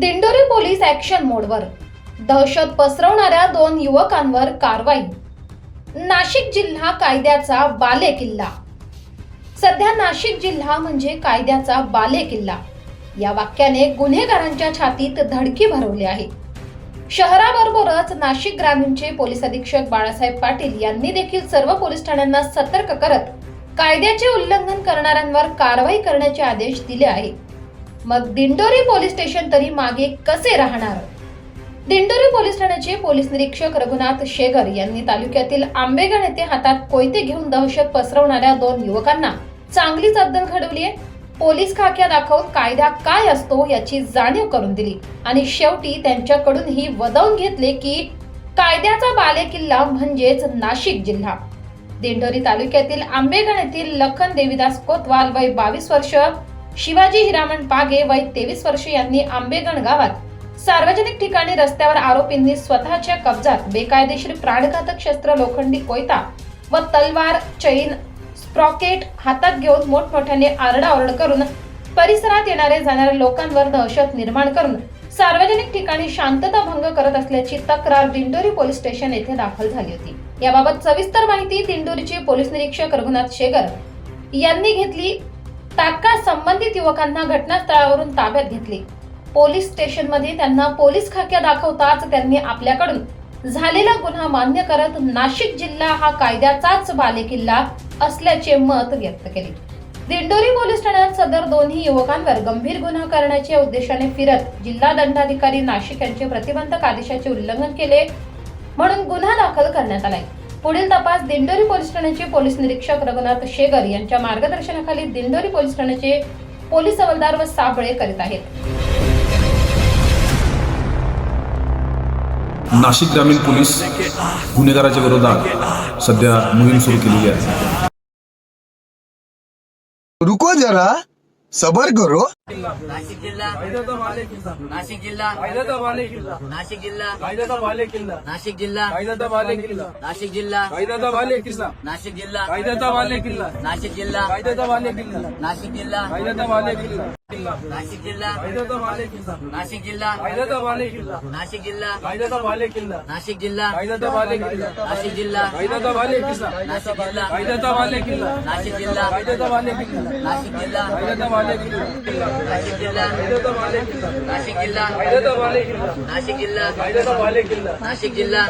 Dindori police action मोडवर. दहशत पसरवणाऱ्या दोन युवकांवर कारवाई. नाशिक जिल्हा कायद्याचा बालेकिल्ला सध्या नाशिक जिल्हा म्हणजे कायद्याचा बालेकिल्ला या वाक्याने गुन्हेगारांच्या छातीत धडकी भरवली आहे. शहराबरोबरच नाशिक ग्रामीणचे पोलीस अधीक्षक बाळासाहेब पाटील यांनी देखील सर्व पोलीस ठाण्यांना सतर्क करत कायद्याचे उल्लंघन करणाऱ्यांवर कारवाई करण्याचे आदेश दिले आहे. मग दिंडोरी पोलीस स्टेशन तरी मागे कसे राहणार? दिंडोरी पोलीस ठाण्याचे पोलीस निरीक्षक रघुनाथ शेगर यांनी तालुक्यातील आंबेगण येथे हातात कोयते घेऊन दहशत पसरवणाऱ्या दोन युवकांना चांगलीच अद्दल घडवली आहे. पोलीस खाक्या दाखवून कायदा काय असतो याची जाणीव करून दिली आणि शेवटी त्यांच्याकडून ही वदवून घेतले की कायद्याचा बालेकिल्ला म्हणजेच नाशिक जिल्हा. दिंडोरी तालुक्यातील आंबेगण येथील लखन देवीदास कोतवाल वय बावीस वर्ष शिवाजी हिरामण पागे वय तेवीस वर्ष यांनी आंबेगण गावात सार्वजनिक ठिकाणी रस्त्यावर आरोपींनी स्वतःच्या कब्जात बेकायदेशीर प्राणघातक शस्त्र लोखंडी कोयता व तलवार चैन स्प्रॉकेट हातात घेऊन मोठमोठ्याने आरडाओरड करून परिसरात येणारे जाणाऱ्या लोकांवर दहशत निर्माण करून सार्वजनिक ठिकाणी शांतता भंग करत असल्याची तक्रार दिंडोरी पोलीस स्टेशन येथे दाखल झाली होती. याबाबत सविस्तर माहिती दिंडोरीचे पोलीस निरीक्षक रघुनाथ शेगर यांनी घेतली. तात्काळ संबंधित युवकांना घटनास्थळावरून ताब्यात घेतले. पोलीस स्टेशनमध्ये त्यांना पोलीस खाक्या दाखवताच त्यांनी आपल्याकडून झालेला गुन्हा मान्य करत नाशिक जिल्हा हा कायद्याचाच बालेकिल्ला असल्याचे मत व्यक्त केले. दिंडोरी पोलीस ठाण्यात सदर दोन्ही युवकांवर गंभीर गुन्हा करण्याच्या उद्देशाने फिरत जिल्हा दंडाधिकारी नाशिक यांचे प्रतिबंधक आदेशाचे उल्लंघन केले म्हणून गुन्हा दाखल करण्यात आलाय. पुढील तपास दिंडोरी पोलीस ठाण्याचे पोलीस निरीक्षक रघुनाथ शेगर यांच्या मार्गदर्शनाखाली दिंडोरी पोलीस ठाण्याचे पोलीस हवालदार व साबळे करीत आहेत. नाशिक ग्रामीण पोलीस गुन्हेगाराच्या विरोधात सध्या मोहीम सुरू केलेली आहे. रुको जरा सबर करो. नाशिक जिल्हा. नाशिक जिल्हा. नाशिक जिल्हा. नाशिक जिल्हा. नाशिक जिल्हा. नाशिक जिल्हा. नाशिक जिल्हा. नाशिक जिल्हा. नाशिक जिल्हा नाशिक जिल्हा नाशिक जिल्हा नाशिक जिल्हा नाशिक जिल्हा नाशिक जिल्हा नाशिक जिल्हा नाशिक जिल्हा नाशिक जिल्हा नाशिक जिल्हा नाशिक जिल्हा नाशिक जिल्हा